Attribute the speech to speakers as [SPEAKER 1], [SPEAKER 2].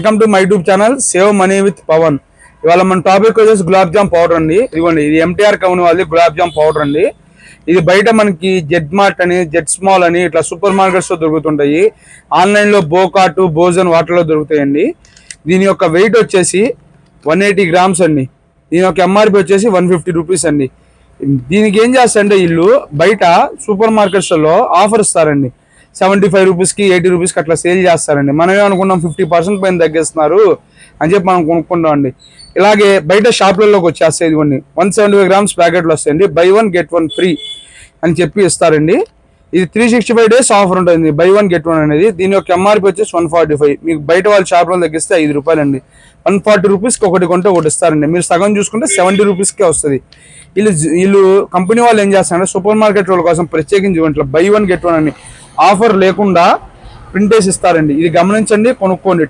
[SPEAKER 1] Welcome to my YouTube channel save money with Pavan ఇవాళ మన topic వచ్చేసి gulab jam powder అండి. ఇదిగోండి ఇది ఎంటీఆర్ కంపెనీ వాళ్ళది గులాబ్ జామ్ పౌడర్ అండి. ఇది బయట మనకి జెడ్ మార్ట్ అని జెడ్ స్మాల్ అని ఇట్లా సూపర్ మార్కెట్స్లో దొరుకుతుంటాయి. ఆన్లైన్లో బోకాటు బోజన్ వాటర్లో దొరుకుతాయండి. దీని యొక్క వెయిట్ వచ్చేసి వన్ ఎయిటీ గ్రామ్స్ అండి. దీని యొక్క ఎంఆర్పి వచ్చేసి వన్ ఫిఫ్టీ రూపీస్ అండి. దీనికి ఏం చేస్తారంటే వీళ్ళు బయట సూపర్ మార్కెట్స్లో ఆఫర్ ఇస్తారండి. సెవెంటీ ఫైవ్ రూపీస్కి ఎయిటీ రూపీస్కి అట్లా సేల్ చేస్తారండి. మనమే అనుకున్నాం ఫిఫ్టీ పర్సెంట్ పైన తగ్గిస్తున్నారు అని చెప్పి మనం కొనుక్కుంటాం అండి. ఇలాగే బయట షాపులలోకి వచ్చేస్తాయి ఇదిగోండి. వన్ సెవెంటీ ఫైవ్ గ్రామ్స్ ప్యాకెట్లు వస్తాయండి. Buy one get one free అని చెప్పి ఇస్తారండి. ఇది three sixty five days offer ఉంటుంది. బై వన్ గెట్ వన్ అనేది దీని యొక్క ఎంఆర్పి వచ్చేసి వన్ ఫార్టీ ఫైవ్. మీకు బయట వాళ్ళ షాప్లో తగ్గిస్తే ఐదు రూపాయలండి. వన్ ఫార్టీ రూపీస్కి ఒకటి కొంటే ఒకటి ఇస్తారండి. మీరు సగం చూసుకుంటే సెవెంటీ రూపీస్కే వస్తుంది. వీళ్ళు వీళ్ళు కంపెనీ వాళ్ళు ఏం చేస్తారంటే సూపర్ మార్కెట్ వాళ్ళ కోసం ప్రత్యేకించి ఇట్లా బై వన్ గెట్ వన్ అని ఆఫర్ లేకుండా ప్రింట్ వేసి ఇస్తారండి. ఇది గమనించండి కొనుక్కోండి.